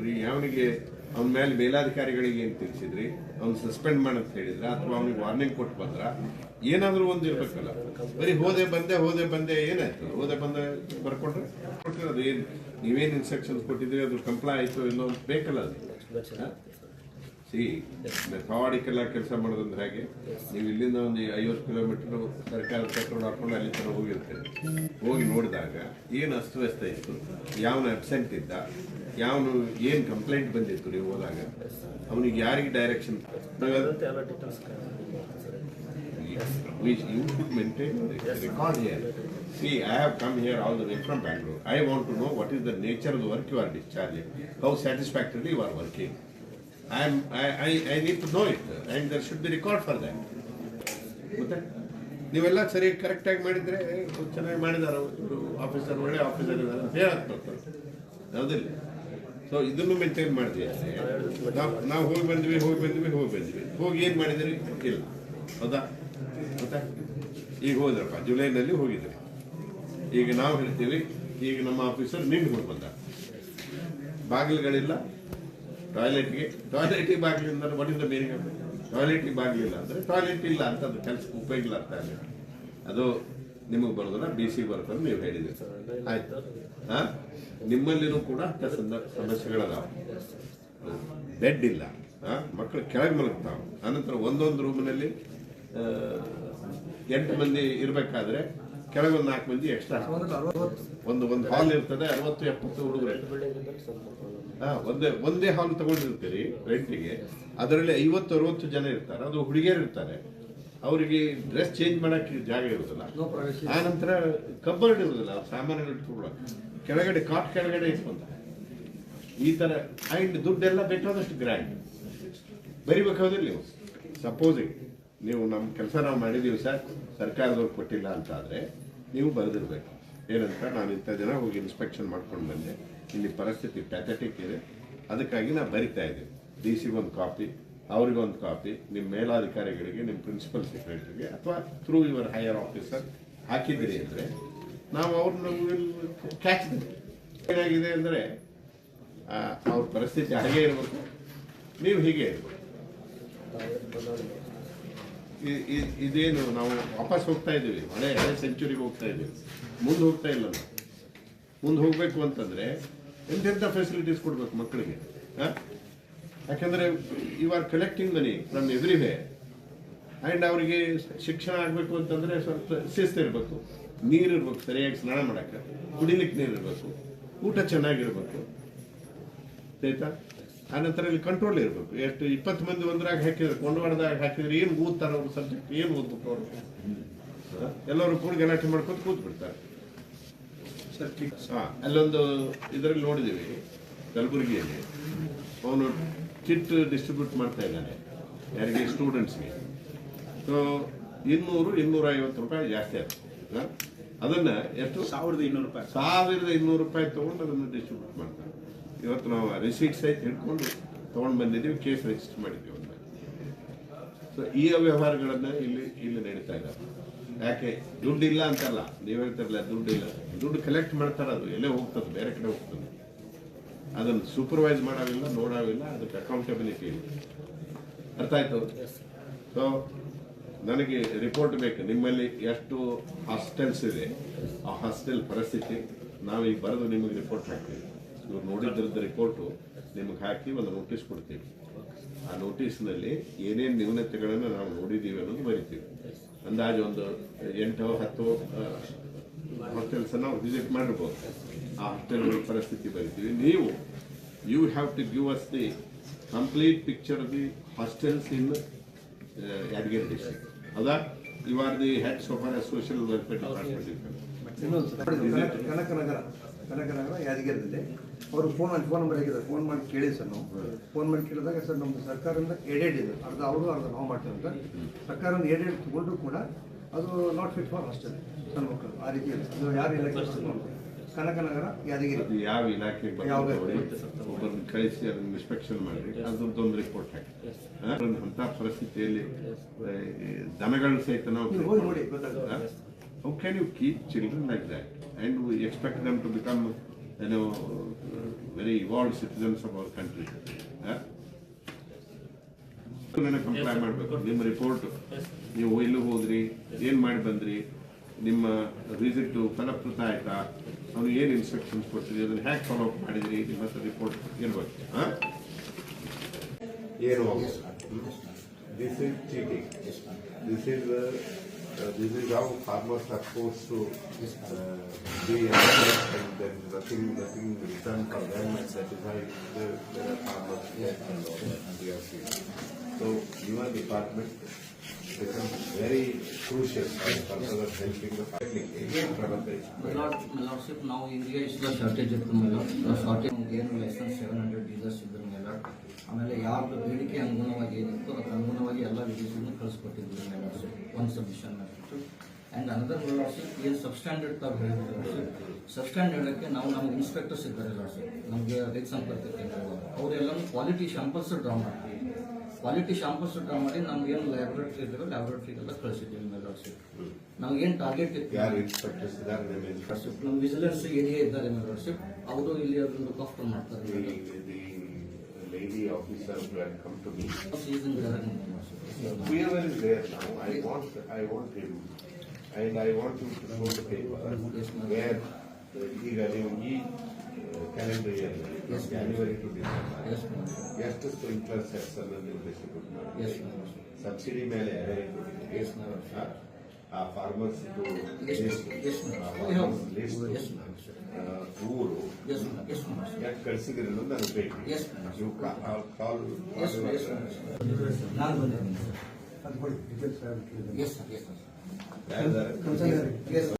ಕೊಟ್ರಿ ಅವನಿಗೆ ಅವನ ಮೇಲೆ ಮೇಲಾಧಿಕಾರಿಗಳಿಗೆ ಏನು ತಿಳಿಸಿದ್ರಿ? ಅವ್ನು ಸಸ್ಪೆಂಡ್ ಮಾಡಂತ ಹೇಳಿದ್ರ? ಅಥವಾ ಅವನಿಗೆ ವಾರ್ನಿಂಗ್ ಕೊಟ್ಟು ಬಂದ್ರ? ಏನಾದರೂ ಒಂದು ಇರ್ಬೇಕಲ್ಲ. ಬರೀ ಹೋದೆ ಬಂದೆ ಹೋದೆ ಬಂದೆ ಏನಾಯ್ತು? ಹೋದೆ ಬಂದೆ ಬರ್ಕೊಂಡ್ರೆ ಅದು ಏನು? ನೀವೇನು ಇನ್ಸ್ಟ್ರಕ್ಷನ್ಸ್ ಕೊಟ್ಟಿದ್ರಿ? ಅದು ಕಂಪ್ಲೈ ಆಯಿತು ಅಂತ ಬೇಕಲ್ಲ ಅದು. ಸಿ ಮೆಥಾಡಿಕಲ್ಲ ಕೆಲಸ ಮಾಡೋದಂದ್ರೆ ಹಾಗೆ. ನೀವು ಇಲ್ಲಿಂದ ಒಂದು ಐವತ್ತು ಕಿಲೋಮೀಟರ್ ಸರ್ಕಾರ ಪೆಟ್ರೋಲ್ ಹಾಕೊಂಡು ಅಲ್ಲಿ ತರ ಹೋಗಿರ್ತೇನೆ ಹೋಗಿ ನೋಡಿದಾಗ ಏನು ಅಸ್ತವ್ಯಸ್ತ ಇತ್ತು? ಯಾವನ ಅಬ್ಸೆಂಟ್ ಇದ್ದ? ಯಾವನು ಏನು ಕಂಪ್ಲೇಂಟ್ ಬಂದಿತ್ತು ನೀವು ಹೋದಾಗ ಅವನಿಗೆ ಯಾರಿಗೆ ಡೈರೆಕ್ಷನ್ ಎಲ್ಲ details which you should maintain the record here. See, I have come here all the way from Bangalore. I want to know what is the nature of the work you are discharging, how satisfactorily you are working. I am, I, I, I need to know it, and there should be record for that. ಮತ್ತೆ ನೀವೆಲ್ಲ ಸರಿ ಕರೆಕ್ಟಾಗಿ ಮಾಡಿದ್ರೆ ಚೆನ್ನಾಗಿ ಮಾಡಿದಾರ ಇವರು officer ಒಳ್ಳೆ officer ಇದ್ದಾರೆ ಅಂತ ಹೇಳಕ್ ಬರ್ತಾರೆ ಹೌದಿಲ್ಲ ಸೊ ಇದನ್ನು ಮೇಂಟೈನ್ ಮಾಡಿದ್ವಿ ನಾವು ನಾವು ಹೋಗಿ ಬಂದ್ವಿ ಹೋಗಿ ಬಂದ್ವಿ ಹೋಗಿ ಬಂದ್ವಿ. ಹೋಗಿ ಏನು ಮಾಡಿದ್ರಿ? ಇಲ್ಲ. ಹೌದಾ? ಗೊತ್ತಾ ಈಗ ಹೋದ್ರಪ್ಪ. ಜುಲೈನಲ್ಲಿ ಹೋಗಿದ್ರಿ. ಈಗ ನಾವು ಹೇಳ್ತೀವಿ, ಈಗ ನಮ್ಮ ಆಫೀಸರ್ ನಿಮ್ಗೆ ಹೋಗಿ ಬಂದ. ಬಾಗಿಲುಗಳಿಲ್ಲ. ಟಾಯ್ಲೆಟ್ಗೆ ಟಾಯ್ಲೆಟಿಗೆ ಬಾಗಿಲಿಂದ ಒಡಿಂದ ಬೇರೆ ಟಾಯ್ಲೆಟಿಗೆ ಬಾಗಿಲಿಲ್ಲ ಅಂದರೆ ಟಾಯ್ಲೆಟ್ ಇಲ್ಲ ಅಂತ ಅದು ಕೆಲಸಕ್ಕೆ ಉಪಯೋಗ ಇಲ್ಲ ಅಂತ ಅದು ನಿಮಗೆ ಬರೋದಲ್ಲ ಬಿ ಸಿ ಬರ್ತದೆ ನೀವು ಹೇಳಿದ್ರಿ ಆಯ್ತು. ಹಾ? ನಿಮ್ಮಲ್ಲಿನೂ ಕೂಡ ಸಮಸ್ಯೆಗಳದಾವ. ಬೆಡ್ ಇಲ್ಲ. ಹಾಂ? ಮಕ್ಕಳು ಕೆಳಗೆ ಮಲಗ್ತಾವೆ. ಅನಂತರ ಒಂದೊಂದು ರೂಮಿನಲ್ಲಿ ಎಂಟು ಮಂದಿ ಇರಬೇಕಾದ್ರೆ ಕೆಳಗೆ ಒಂದು ನಾಲ್ಕು ಮಂದಿ ಎಕ್ಸ್ಟ್ರಾ ಒಂದು ಒಂದು ಹಾಲ್ ಇರ್ತದೆ ಅರವತ್ತು ಎಪ್ಪತ್ತು ಹುಡುಗರು. ಹಾ, ಒಂದೇ ಒಂದೇ ಹಾಲ್ ತಗೊಂಡಿರ್ತೀರಿ ರೆಂಟಿಗೆ ಅದರಲ್ಲಿ ಐವತ್ತು ಅರವತ್ತು ಜನ ಇರ್ತಾರೆ. ಅದು ಹುಡುಗಿಯರು ಇರ್ತಾರೆ. ಅವರಿಗೆ ಡ್ರೆಸ್ ಚೇಂಜ್ ಮಾಡೋಕ್ಕೆ ಜಾಗ ಇರೋದಿಲ್ಲ ಆ ನಂತರ ಕಬ್ಬರ್ಡ್ ಇರೋದಿಲ್ಲ ಸಾಮಾನುಗಳು ಇಟ್ಕೊಳ್ಳೋಕೆ. ಕೆಳಗಡೆ ಕಾಟ್ ಕೆಳಗಡೆ ಇಟ್ಕೊಂತಾರೆ. ಈ ಥರ ಆ್ಯಂಡ್ ದುಡ್ಡೆಲ್ಲ ಬೇಕಾದಷ್ಟು ಗ್ರ್ಯಾಂಡ್ ಬರಿಬೇಕಾದ್ರೆ ನೀವು ಸಪೋಸಿಂಗ್ ನೀವು ನಮ್ಮ ಕೆಲಸ ನಾವು ಮಾಡಿದ್ದೀವಿ ಸರ್ ಸರ್ಕಾರದವ್ರು ಕೊಟ್ಟಿಲ್ಲ ಅಂತ ಆದ್ರೆ ನೀವು ಬರೆದಿರಬೇಕು. ಏನಂತ ನಾನು ಇಂಥ ಜನ ಹೋಗಿ ಇನ್ಸ್ಪೆಕ್ಷನ್ ಮಾಡ್ಕೊಂಡು ಬಂದೆ. ಇಲ್ಲಿ ಪರಿಸ್ಥಿತಿ ಪ್ಯಾಥೆಟಿಕ್ ಇದೆ. ಅದಕ್ಕಾಗಿ ನಾನು ಬರಿತಾ ಇದ್ದೀನಿ. ಡಿ ಸಿ ಒಂದು ಕಾಪಿ ಅವ್ರಿಗೆ ಒಂದು ಕಾಪಿ ನಿಮ್ಮ ಮೇಲಾಧಿಕಾರಿಗಳಿಗೆ ನಿಮ್ಮ ಪ್ರಿನ್ಸಿಪಲ್ ಸೆಕ್ರೆಟರಿಗೆ ಅಥವಾ ಥ್ರೂ ಯುವರ್ ಹೈಯರ್ ಆಫೀಸರ್ ಹಾಕಿದ್ದೀರಿ ಅಂದರೆ ನಾವು ಅವ್ರನ್ನ ಕ್ಯಾಚ್ ಏನಾಗಿದೆ ಅಂದರೆ ಅವ್ರ ಪರಿಸ್ಥಿತಿ ಹಾಗೆ ಇರಬೇಕು. ನೀವು ಹೀಗೆ ಇರಬೇಕು. ಇದೇನು ನಾವು ವಾಪಸ್ ಹೋಗ್ತಾ ಇದ್ದೀವಿ. ಹಳೆ ಹಳೆ ಸೆಂಚುರಿಗೆ ಹೋಗ್ತಾ ಇದ್ದೀವಿ. ಮುಂದೆ ಹೋಗ್ತಾ ಇಲ್ಲ ಮುಂದೆ ಹೋಗಬೇಕು ಅಂತಂದರೆ ಎಂತೆಂಥ ಫೆಸಿಲಿಟೀಸ್ ಕೊಡಬೇಕು ಮಕ್ಕಳಿಗೆ? ಆ? ಯಾಕಂದ್ರೆ you are collecting money from every way and ಅವರಿಗೆ ಶಿಕ್ಷಣ ಆಗಬೇಕು ಅಂತಂದರೆ ಸ್ವಲ್ಪ ಶಿಸ್ತು ಇರಬೇಕು. ನೀರು ಇರಬೇಕು ಸರಿಯಾಗಿ ಸ್ನಾನ ಮಾಡೋಕ್ಕೆ. ಕುಡಿಲಿಕ್ಕೆ ನೀರು ಇರಬೇಕು. ಊಟ ಚೆನ್ನಾಗಿರ್ಬೇಕು. ಆಯ್ತಾ? ಆನಂತರ ಇಲ್ಲಿ ಕಂಟ್ರೋಲ್ ಇರಬೇಕು. ಎಷ್ಟು ಇಪ್ಪತ್ತು ಮಂದಿ ಒಂದ್ರಾಗ ಹಾಕಿದ್ರೆ ಕೊಂಡವಾಡದಾಗ ಹಾಕಿದ್ರೆ ಏನು ಓದ್ತಾರೆ ಅವ್ರ ಸಬ್ಜೆಕ್ಟ್ ಏನು ಓದ್ಬೇಕು ಅವರು? ಎಲ್ಲರೂ ಕೂಡ ಗಲಾಟೆ ಮಾಡ್ಕೊತ ಕೂತ್ ಬಿಡ್ತಾರೆ ಹಾಂ ಅಲ್ಲೊಂದು ಇದರಲ್ಲಿ ನೋಡಿದ್ದೀವಿ ಕಲಬುರಗಿಯಲ್ಲಿ. ಅವನು ಕಿಟ್ ಡಿಸ್ಟ್ರಿಬ್ಯೂಟ್ ಮಾಡ್ತಾ ಇದ್ದಾನೆ. ಯಾರಿಗೆ? ಸ್ಟೂಡೆಂಟ್ಸ್ಗೆ. ಸೊ ಇನ್ನೂರು ಇನ್ನೂರ ಐವತ್ತು ರೂಪಾಯಿ ಜಾಸ್ತಿ ಆಯ್ತು ಹಾ? ಅದನ್ನ ಎಷ್ಟು? ಸಾವಿರದ ಇನ್ನೂರು ರೂಪಾಯಿ ಸಾವಿರದ ಇನ್ನೂರು ರೂಪಾಯಿ ತೊಗೊಂಡು ಅದನ್ನು ಡಿಸ್ಟ್ರಿಬ್ಯೂಟ್ ಮಾಡ್ತಾರೆ. ಇವತ್ತು ನಾವು ರಿಸೀಟ್ ಸಹಿತ ಹಿಡ್ಕೊಂಡು ತೊಗೊಂಡು ಬಂದಿದ್ದೀವಿ ಕೇಸ್ ರಿಜಿಸ್ಟರ್ ಮಾಡಿದ್ದೀವಿ ಅಂತ ಸೊ ಈ ಅವ್ಯವಹಾರಗಳನ್ನು ಇಲ್ಲಿ ಇಲ್ಲಿ ನಡೀತಾ ಇದ್ದಾರೆ ಯಾಕೆ? ದುಡ್ಡಿಲ್ಲ ಅಂತಲ್ಲ. ನೀವು ಹೇಳ್ತಾರಲ್ಲ ದುಡ್ಡಿಲ್ಲ. ದುಡ್ಡು ಕಲೆಕ್ಟ್ ಮಾಡ್ತಾರೆ ಅದು. ಎಲ್ಲೇ ಹೋಗ್ತದೆ ಬೇರೆ ಕಡೆ ಹೋಗ್ತದೆ. ಅದನ್ನು ಸೂಪರ್ವೈಸ್ ಮಾಡೋವಿಲ್ಲ ನೋಡೋವಿಲ್ಲ ಅದಕ್ಕೆ ಅಕೌಂಟಬಿಲಿಟಿ ಇಲ್ಲ ಅರ್ಥ ಆಯ್ತು? ಸೊ ನನಗೆ ರಿಪೋರ್ಟ್ ಬೇಕು. ನಿಮ್ಮಲ್ಲಿ ಎಷ್ಟು ಹಾಸ್ಟೆಲ್ಸ್ ಇದೆ ಆ ಹಾಸ್ಟೆಲ್ ಪರಿಸ್ಥಿತಿ ನಾವು ಈಗ ಬರೆದು ನಿಮಗೆ ರಿಪೋರ್ಟ್ ಹಾಕ್ತೀವಿ. ಇವ್ರು ನೋಡಿದ್ರದ್ದು ರಿಪೋರ್ಟು ನಿಮಗೆ ಹಾಕಿ ಒಂದು ನೋಟಿಸ್ ಕೊಡ್ತೀವಿ. ಆ ನೋಟಿಸ್ನಲ್ಲಿ ಏನೇನು ನ್ಯೂನತೆಗಳನ್ನು ನಾವು ನೋಡಿದ್ದೀವಿ ಅನ್ನೋದು ಬರಿತೀವಿ. ಅಂದಾಜು ಒಂದು ಎಂಟು ಹತ್ತು ಹಾಸ್ಟೆಲ್ಸನ್ನು ವಿಸಿಟ್ ಮಾಡಿರ್ಬೋದು ಆ ಪರಿಸ್ಥಿತಿ ಬರಿತೀವಿ ನೀವು you have to give us the complete picture the hostels in Yadgiri district ಹೌದಾ you are the head so far social welfare Kanakanagar Kanakanagar ಯಾದಗಿರಿದಲ್ಲಿ ಅವರು ಫೋನ್ ಮಾಡಿ ಫೋನ್ ನಂಬರ್ ಹೇಗಿದ್ದಾರೆ ಫೋನ್ ಮಾಡಿ ಕೇಳಿ ಸರ್ ನಾವು. ಫೋನ್ ಮಾಡಿ ಕೇಳಿದಾಗ ಸರ್ ನಮ್ಮ ಸರ್ಕಾರದಿಂದ ಏಡೆಡ್ ಇದೆ. ಅರ್ಧ ಅವರು ಅರ್ಧ ನಾವು ಮಾಡ್ತೇವೆ ಅಂತ. ಸರ್ಕಾರದಿಂದ ಏಡೆಡ್ ತಗೊಂಡ್ರು ಕೂಡ ಅದು ನಾಟ್ ಫಿಟ್ ಫಾರ್ ಹಾಸ್ಟೆಲ್ ಸಣ್ಣ ಮಕ್ಕಳು. ಆ ರೀತಿ ಇದೆ ಅದು ಯಾರು ಇಲಾಖೆ ಕನಕನಗರ ಯಾದಗಿರಿ. ಅದು ಯಾವ ಇಲಾಖೆ ಒಬ್ಬರನ್ನು ಕಳಿಸಿ ಅದನ್ನ ಇನ್ಸ್ಪೆಕ್ಷನ್ ಮಾಡಿ. ಅದ್ರದ್ದೊಂದು ರಿಪೋರ್ಟ್ ಹಾಕಿ. ಆ, ಅಂತ ಪರಿಸ್ಥಿತಿಯಲ್ಲಿ ಆ, ಈ ಸಹಿತ ನಾವು ನೀವು ಹೋಗಿ ನೋಡಿ ಗೊತ್ತಾಗುತ್ತೆ. How can and expect children to become, you very evolved citizens of our country ನನಗೆ ಕಂಪ್ಲೈ ಮಾಡಬೇಕು. ನಿಮ್ಮ ರಿಪೋರ್ಟ್ ನೀವು ಎಲ್ಲಿ ಹೋದ್ರಿ ಏನು ಮಾಡಿ ಬಂದ್ರಿ? ನಿಮ್ಮ ವಿಸಿಟ್ ಫಲಪ್ರದ ಆಯ್ತಾ ಅವ್ನು ಏನು ಇನ್ಸ್ಟ್ರಕ್ಷನ್ಸ್ ಕೊಡ್ತೀರಿ ಅದನ್ನ ಹ್ಯಾಕ್ ಫಾಲೋ ಅಪ್ ಮಾಡಿದ್ರಿ ನಿಮ್ಮ ಹತ್ರ ರಿಪೋರ್ಟ್ ಇರ್ಬೇಕು ಹಾಂ ಏನು This is cheating. This is uh, uh, this is how farmers are forced to uh, be honest and then nothing nothing returned for them and that is why the, there are farmers dead and all that we are seeing. So your department becomes very crucial as far as helping the farming. My lord, my lordship, now India is the shortage ಇತ್ತು my lord. The shortage ಏನು licence seven hundred dealers ಇದ್ರು my lord. ಆಮೇಲೆ ಯಾರ್ದು ಬೇಡಿಕೆ ಅನುಗುಣವಾಗಿ ಏನಿತ್ತು ಅದಕ್ಕೆ ಅನುಗುಣವಾಗಿ ಎಲ್ಲ ವಿದೇಶಿಯನ್ನು ಕಳಿಸ್ಕೊಟ್ಟಿದ್ರು my lordship. ಒಂದು ಸಬ್ಮಿಷನ್ ಆಗಿತ್ತು ಆ್ಯಂಡ್ ಅನದರ್ my lordship ಏನು ಸಬ್ಸ್ಟ್ಯಾಂಡರ್ಡ್ ತಾವು ಹೇಳಿದ್ರು ಸಬ್ಸ್ಟ್ಯಾಂಡರ್ಡಕ್ಕೆ ನಾವು ನಮ್ಮ ಇನ್ಸ್ಪೆಕ್ಟರ್ಸ್ ಇದ್ದಾರೆ lordship. ನಮಗೆ ರೈತ ಸಂಪರ್ಕ ಕೇಂದ್ರಗಳು ಅವರೆಲ್ಲನೂ ಕ್ವಾಲಿಟಿ ಶಾಂಪಲ್ಸ್ ಡ್ರಾ ಮಾಡ್ತೀವಿ ಕ್ವಾಲಿಟಿ ಶಾಂಪಸ್ ಡ್ರಾ ಮಾಡಿ ನಮ್ಗೆ ಏನು ಲ್ಯಾಬ್ರೇಟರಿ ಇದ್ದಾವೆ ಲ್ಯಾಬ್ರೇಟರಿಗೆಲ್ಲ ಕಳಿಸಿದ್ದೀವಿ lordship. ನಮ್ಗೇನು ಟಾರ್ಗೆಟ್ ಇತ್ತು? ಯಾರು ಇನ್ಸ್ಪೆಕ್ಟರ್ಸ್ ಇದ್ದಾರೆ ನಿಮ್ಮ ಇನ್ಸ್ಪೆಕ್ಟರ್ ನಮ್ಮ ವಿಜಿಲೆನ್ಸ್ ಏರಿಯಾ ಇದ್ದಾರೆ ಮೆಂಬರ್ಶಿಪ್ ಅವರು ಇಲ್ಲಿ ಅದೊಂದು ಕಾಫ್ಟರ್ ಮಾಡ್ತಾರೆ. lady officer who had come to me. Whoever is there now, I want, I want him, and I want him to show the paper, where ಈಗ ನೀವು ಈ calendar year January to December S ಎಷ್ಟು sprinkler sets ಅನ್ನು ನೀವು distribute S ಮಾಡಿ subsidy ಮೇಲೆ. ಆ, ಆ ಫಾರ್ಮರ್ಸ್ ma'am. ಊರು ಎಸ್ ಎಸ್ ಯಾಕೆ ಕಳಿಸಿದ್ರಿ ಅನ್ನೋದು ನನಗೆ ಬೇಕು. ನೀವು ಕಾಲ್ ಎಸ್ ಎಸ್ ನಾನು ಬಂದಿದ್ದೀನಿ ಸರ್